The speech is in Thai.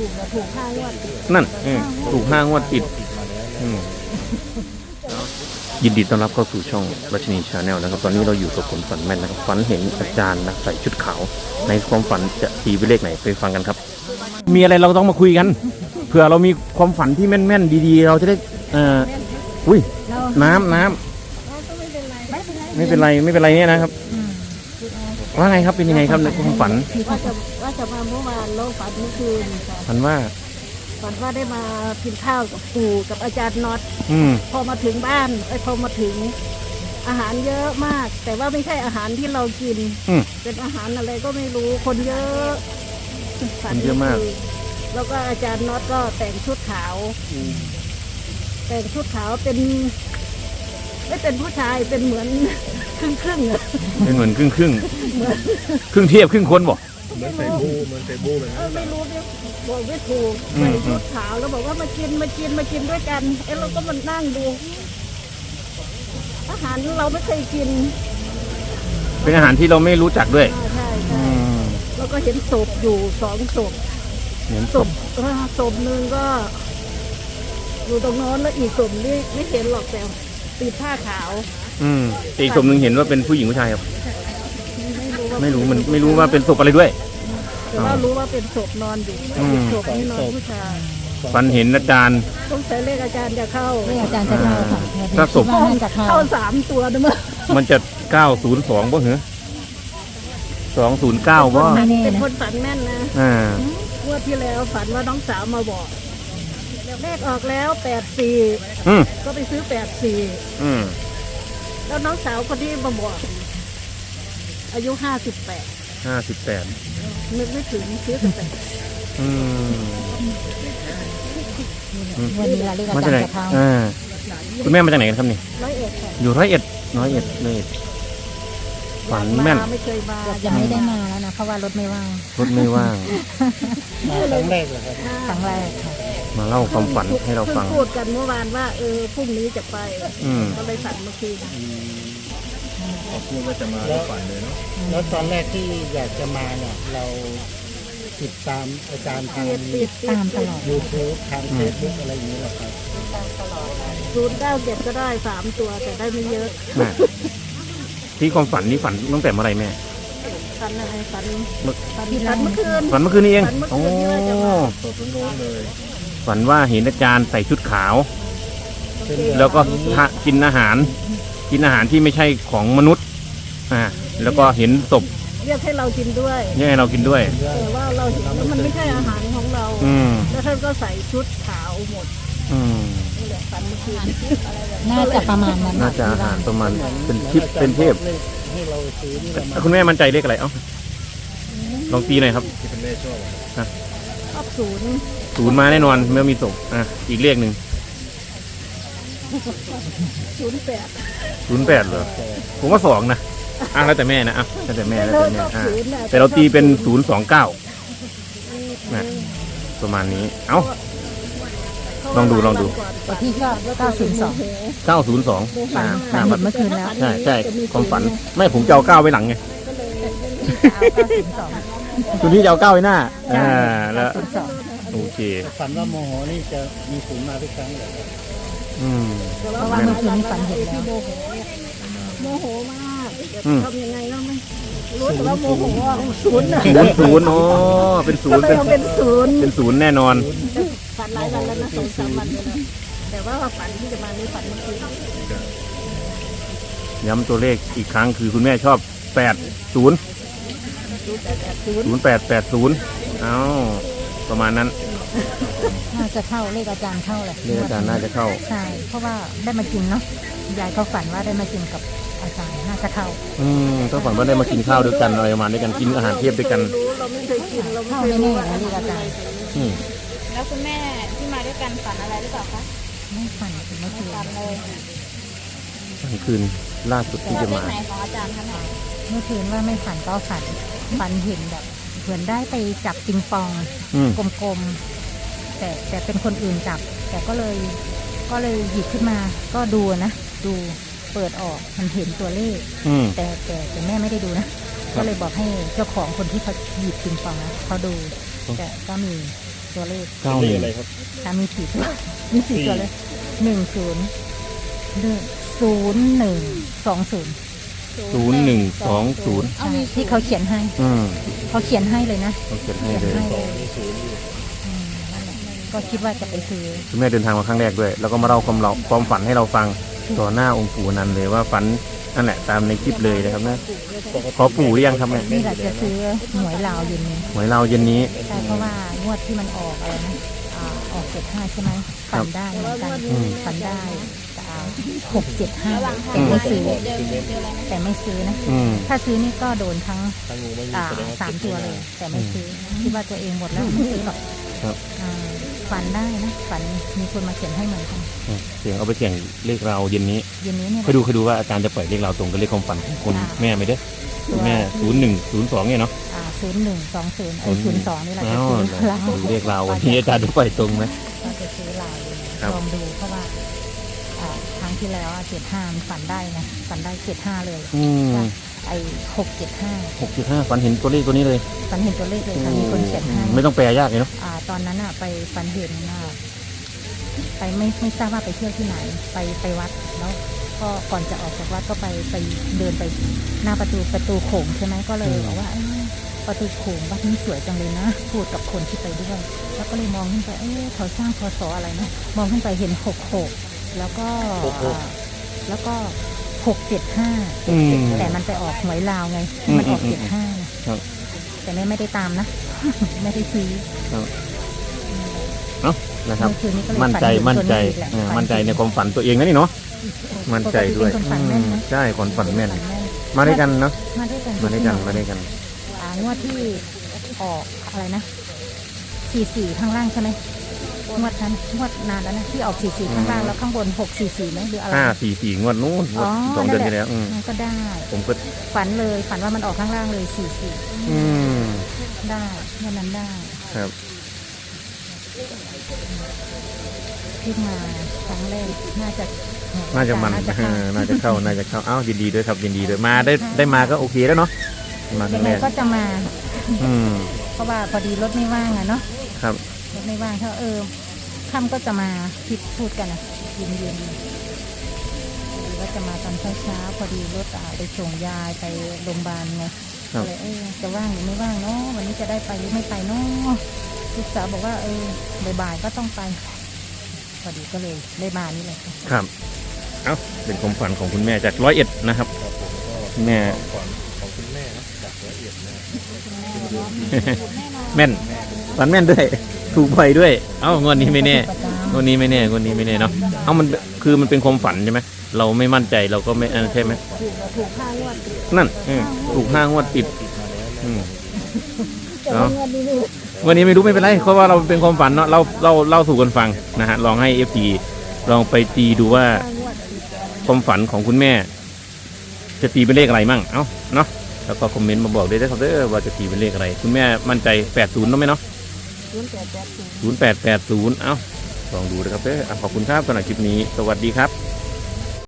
ถูกนะถูกห้างวดติดนั่นเออถูกห้างวดติดอืมยินดีต้อนรับเข้าสู่ช่องรัชนีชาแนลนะครับ ตอนนี้เราอยู่กับคนฝันแม่นนะครับฝันเห็นอาจารย์นะใส่ชุดขาว ในความฝันจะตีไปเลขไหนไปฟังกันครับ มีอะไรเราต้องมาคุยกัน เผื่อเรามีความฝันที่แม่นๆดีๆ เราจะได้เอ่ออุ้ย เราน้ำน้ำก็ไม่เป็นไรไม่เป็นไรไม่เป็นไรไม่เป็นไรเนี่ยนะครับอืม ว่าไงครับเป็นยังไงครับในความฝันว่าจะว่าจะมาเมื่อวานเราฝันเมื่อคืนค่ะฝันว่าฝันว่าได้มากินข้าวกับปู่กับอาจารย์น็อตอืมพอมาถึงบ้านไอ้ยพอมาถึง อาหารเยอะมาก แต่ว่าไม่ใช่อาหารที่เรากิน อืม เป็นอาหารอะไรก็ไม่รู้คนเยอะฝัคนเยอะมากแล้วก็อาจารย์น็อตก็แต่งชุดขาว แต่งชุดขาวเป็น ไม่เป็นผู้ชายเป็นเหมือน ครึ่งครึ่งๆอะเป็นเหมือนครึ่งครึ่งครึ่งเทียบครึ่งคนบอกเหมือนใส่บูเหมือนใส่บูแบบเอนั้อนไม่รู้เนี่ยบอกไม่ถูกอืใส่ม ชุดขาวแล้วบอกว่ามากินมากินมากินด้วยกันเอ้เราก็มานั่งดู อาหารเราไม่เคยกินเป็นอาหารที่เราไม่รู้จักด้วยอ่าใช่อืใช่มแล้วก็เห็นศพอยู่สองศพ เห็นศศพพเออศพหนึ่งก็ อยู่ตรงโน้นแล้วอีกศพนี่ไม่เห็นหรอกแต่ติดผ้าขาว อืมแต่อีกศพหนึ่งเห็นว่าเป็นผู้หญิงผู้ชายครับไม่รู้ว่าไม่รู้มันไม่รู้ว่าเป็นศพอะไรด้วย แต่ว่ารู้ว่าเป็นศพนอนอยู่อืม ศพนี่นอนผู้ชายฝันเห็นอาจารย์ ต้องใช้เลขอาจารย์จะเข้าเลขอาจารย์จะเข้าค่ะถ้าศพคิดว่าน่าจะเข้าเข้าสามตัวนะมั้งมันจะ 902บ่เหรอ209บ่เป็นคนฝันแม่นนะอ่างวดที่แล้วฝันว่าน้องสาวมาบอกเลขออกแล้วแปดสี่อืมก็ไปซื้อแปดสี่อืม แล้วน้องสาวคนที่มาบอกอายุห้าสิบแปด58นึกไม่ถึงซื้อแต่แปดอืมวันนี้เราเลขอามาจาจากรไหนย์จะเข้าอ่าคุณแม่มาจากไหนกันครับนี่ ร้อยเอ็ดค่ะอยู่ร้อยเอ็ดร้อยเอ็ดเลยฝันแม่นอยากาไม่เคยมาจะไม่ได้มาแล้วนะเพราะว่ารถไม่ว่างรถไม่ว่างมาครั้งแรกเลยครับครั้งแรกค่ะ มาเล่าความฝันให้เราฟัง พิ่พูดกันเมื่อวานว่าเออพรุ่งนี้จะไปอืม ก็เลยฝันเมื่อคืนพูดว่าจะมาแล้วฝันเลยเนาะแล้วตอนแรกที่อยากจะมาเนี่ย เราติดตามอาจารย์ทาง ติดติดติตามดตลอดยูทูบทางเฟซบุ๊กอะไรอย่างเงี้ยเหรอครับศูนย์เก้าเจ็ดก็ได้สามตัวแต่ได้ไม่เยอะแม่ที่ความฝันนี่ฝันตั้งแต่เมื่อไหรแม่ฝันอะไรฝันเมื่อฝันฝันเมื่อคืน ฝันเมื่อคืนนี้เองฝันเมื่อโอ้คืนที่ว่าจะมา ฝันว่าเห็นอาจารย์ใส่ชุดขาวเป็นแล้วก็ทะกินอาหาร กินอาหารที่ไม่ใช่ของมนุษย์อ่าแล้วก็เห็นศพเรียกให้เรากินด้วยเนี่ยให้เรากินด้วย แต่ว่าเราเห็นว่ามันไม่ใช่อาหารของเรา อืมแล้วท่านก็ใส่ชุดขาวหมด อืมนี่แหละฝันเมื่อคืนน่าจะประมาณนั้นน่าจะอาหารประมาณเป็นทิพย์เป็นเทพให้เราซื้อนี่เรามาอะคุณแม่มั่นใจเลขอะไรเอ้าลองตีหน่อยครับที่คุณแม่ชอบชอบศูนย์ ศูนย์มาแน่นอนเมื่อมีศพอะอีกเลขหนึ่งศูนย์แปดศูนย์แปดเหรอผมว่าสองนะอะแล้วแต่แม่นะอะแล้วแต่แม่แล้วเราแต่แม่ชอบอะศูนย์น่ะแต่เราตีเป็นศูนย์สองเก้านะประมาณนี้ เอ้า ลองดูลองดูตัวที่ชอบ902เก้าศูนย์สองฝันอ่าฝันเห็นเมื่อคืนแล้วใช่ใช่ความฝันไม่ผมจะเอาเก้าไว้หลังไง902คุณพี่จะเอาเก้าไว้หน้าอ่าแล้ว902 โอเค ฝันว่าโมโหนี่จะมีศูนย์มาทุกครั้งเลยครับอืมเพราะเพราะว่าเมื่อคืนนี้ฝันเห็นแล้วโมโหมากจะอืมทำยังไงก็ไม่รู้แต่ว่าโมโหอะศูนย์น่ะศูนย์ศูนย์โอ้เป็นศูก็นย์เลยเป็นเอาเป็นศูนย์เป็นศูนย์แน่นอน ฝันหลายวันแล้วนะสองสามวันแล้วนะแต่ว่าฝันที่จะมานี่ฝันเมื่อคืนย้ำตัวเลขอีกครั้งคือคุณแม่ชอบแปดศูนย์ศูนย์แปดแปดศูนย์ศูนย์แปดแปดศูนย์เอ้า ประมาณนั้น น่าจะเข้าเลขอาจารย์เข้าแหละเลขอาจารย์น่าจะเข้า ใช่ เพราะว่าได้มากินเนาะยายเขาฝันว่าได้มากินกับอาจารย์น่าจะเข้า อืมถ้าฝันว่าได้มากินข้าวด้วยกันอะไรประมาณด้วยกันกินอาหารเทียบด้วยกันรู้เราไม่เคยกินเราไม่เข้าเคยแน่รู้ๆว่านะเลขอาจารย์อืมแล้วคุณแม่ที่มาด้วยกันฝันอะไรหรือเปล่าคะไม่ฝันเมื่อคืนฝันเลยกลางคืนล่าสุดที่แล้วจะเลขมา ไหนของอาจารย์คะเนี่ยเมื่อคืนว่าไม่ฝันก็ฝันฝันเห็นแบบ เหมือนได้ไปจับปิงปองอืม กลมๆแต่แต่เป็นคนอื่นจับ แต่ก็เลยก็เลยหยิบขึ้นมา ก็ดูนะ ดูเปิดออกมันเห็นตัวเลข อืม แต่แต่แต่แม่ไม่ได้ดูนะก็เลยบอกให้เจ้าของคนที่เขาหยิบปิงปองนะเขาดูครับ แต่ก็มีตัวเลขเก้าหนึ่งถ้ามีสี่ตัว มีสี่ ตัวเลยหนึ่งศูนย์หนึ่งศูนย์หนึ่งสองศูนย์ ศูนย์หนึ่งสองศูนย์ที่เขาเขียนให้อืมเขาเขียนให้เลยนะเขาเขียนให้เขียนเลยให้เลยอืมนั่นแหละก็คิดว่าจะไปซื้อ คุณแม่เดินทางมาครั้งแรกด้วย แล้วก็มาเล่าความเราความฝันให้เราฟังต่อหน้าองค์ปู่นันต์เลยว่าฝันนั่นแหละตามในคลิปเลยนะครับนะขอปู่หรือยังครับแม่นี่แหละจะซื้อหวยลาวอยู่นี้หวยเราเย็นนี้ ใช่เพราะว่างวดที่มันออกอะไรนะอ่าออกเจ็ดห้าใช่ไหมฝันได้เหมือนกันอืม ฝันได้ หกเจ็ดห้าแต่ไม่ซื้อเจอเจออะไรนะแต่ไม่ซื้อนะ อืม ถ้าซื้อนี่ก็โดนทั้งอ่าสามตัวเลย แต่ไม่ซื้อคิดว่าตัวเองหมดแล้วไม่ซื้อหรอกครับ อ่าฝันได้นะฝันมีคนมาเขียนให้เหมือนกันเสียงเอาไปเสี่ยงเลขเราเย็นนี้เย็นนี้เนี่ยเคยดูเคยดูว่าอาจารย์จะปล่อยเลขเราตรงกับเลขความฝันของคุณแม่ไหมเด้อคุณแม่ศูนย์หนึ่งศูนย์สองเนี่ยเนาะอ่าศูนย์หนึ่งสองศูนย์เออศูนย์สองนี่แหละจะอ้าวซื้อลาวดูเลขเราวันนี้อาจารย์จะปล่อยตรงไหมก็จะซื้อลาวเลยครับ ลองดูเพราะว่าอ่าครั้ง ที่แล้วเจ็ดห้ามันฝันได้นะฝันได้เจ็ดห้าเลยอืมไอ้หกเจ็ดห้าหกจุดห้าฝันเห็นตัวเลขตัวนี้เลยฝันเห็นตัวเลขเลยค่ะมีคนเขียนให้ไม่ต้องแปลยากเลยเนาะอ่าตอนนั้นอะไปฝันเห็นอะไปไม่ไม่ทราบว่าไปเที่ยวที่ไหนไปไปวัดแล้วก็ก่อนจะออกจากวัดก็ไปไปเดินไปหน้าประตูประตูโขงใช่ไหมก็เลยบอกว่าเอ้ยประตูโขงวัดนี้สวยจังเลยนะพูดกับคนที่ไปด้วยแล้วก็เลยมองขึ้นไปเอ๊ะเขาสร้างพศอะไรนะมองขึ้นไปเห็นหกหก แล้วก็อ่าแล้วก็หกเจ็ดห้าอืม แต่มันไปออกหวยลาวไง อืมมันออกอืมเจ็ดห้าครับ แต่แม่ไม่ได้ตามนะ ไม่ได้ซื้อเนาะนะครับ เมื่อคืนนี้ก็เลยมั่นใจฝัมั่นใจตัวอีกแหละอ่าฝัมั่นใจในความฝันตัวเองนะนี่เนาะ มั่นใจด้วยปกติเป็นคนฝันแม่นนะอืมใช่คนฝันแม่น ฝันแม่นมาด้วยกันเนาะ มาด้วยกันมาด้วยกัน มาด้วยกัน อ่างวดที่ออกอะไรนะสี่สี่ข้างล่างใช่ไหม งวดนั้นงวดนานแล้วนะที่ออกสี่สี่ข้างล่างแล้วข้างบนหกสี่สี่ไหมหรืออะไรห้าสี่สี่งวดนู้นงวดสองเดือนที่แล้วอืมมันก็ได้ ผมก็ฝันเลยฝันว่ามันออกข้างล่างเลยสี่สี่อืมได้งวดนั้นได้ครับที่มาครั้งแรกน่าจะน่าจะมันน่าจะเอเข้าอน่าจะเข้าน่าจะเข้าอ้าวยินดีด้วยครับยินดีด้วยมาได้ได้มาก็โอเคแล้วเนาะมาคยัรั้งงไงแรกก็จะมา อืมเพราะว่าพอดีรถไม่ว่างอะเนาะครับรถ ไม่ว่างถ้าเออค่ำก็จะมาที่พูดกันนะเย็นเย็นๆพอดีว่าจะมาตอนเช้าเช้าๆพอดีรถอ่าไปส่งยายไปโรงพยาบาลไงครับก็เลยเออจะว่างหรือไม่ว่างเนาะวันนี้จะได้ไปหรือไม่ไปเนาะลูกสาวบอกว่าเออบ่ายๆก็ต้องไป พอดีก็เลยได้มานี่เลยค่ะครับเอ้าเป็นความฝันของคุณแม่จากร้อยเอ็ดนะครับคุณแม่แม่นฝันแม่นด้วย ถูกบ่อยด้วย เอ้างวดนี้ไม่แน่ประจงวดนี้ไม่แน่งวดนี้ไม่แน่เนาะเอ้ามันคือมันเป็นความฝันใช่ไหมเราไม่มั่นใจเราก็ไม่อันใช่ไหมถูกถูกห้างวดติดนั่นอืมถูกห้างวดติดอืม แต่ว่างวดนี้นี่วันนี้ไม่รู้ไม่เป็นไรเพราะว่าเราเป็นความฝันเนาะเราเราเล่าสู่กันฟังนะฮะลองให้เอฟซีลองไปตีดูว่าห้างวดติดความฝันของคุณแม่ จะตีเป็นเลขอะไรมั่งเอ้าเนาะแล้วก็คอมเมนต์มาบอกด้วยนะครับเด้อว่าจะตีเป็นเลขอะไร คุณแม่มั่นใจ 80เนาะไหมเนาะ ศูนย์แปดแปดศูนย์ 0880 เอ้า ลองดูนะครับเด้ออะขอบคุณครับสำหรับคลิปนี้ สวัสดีครับ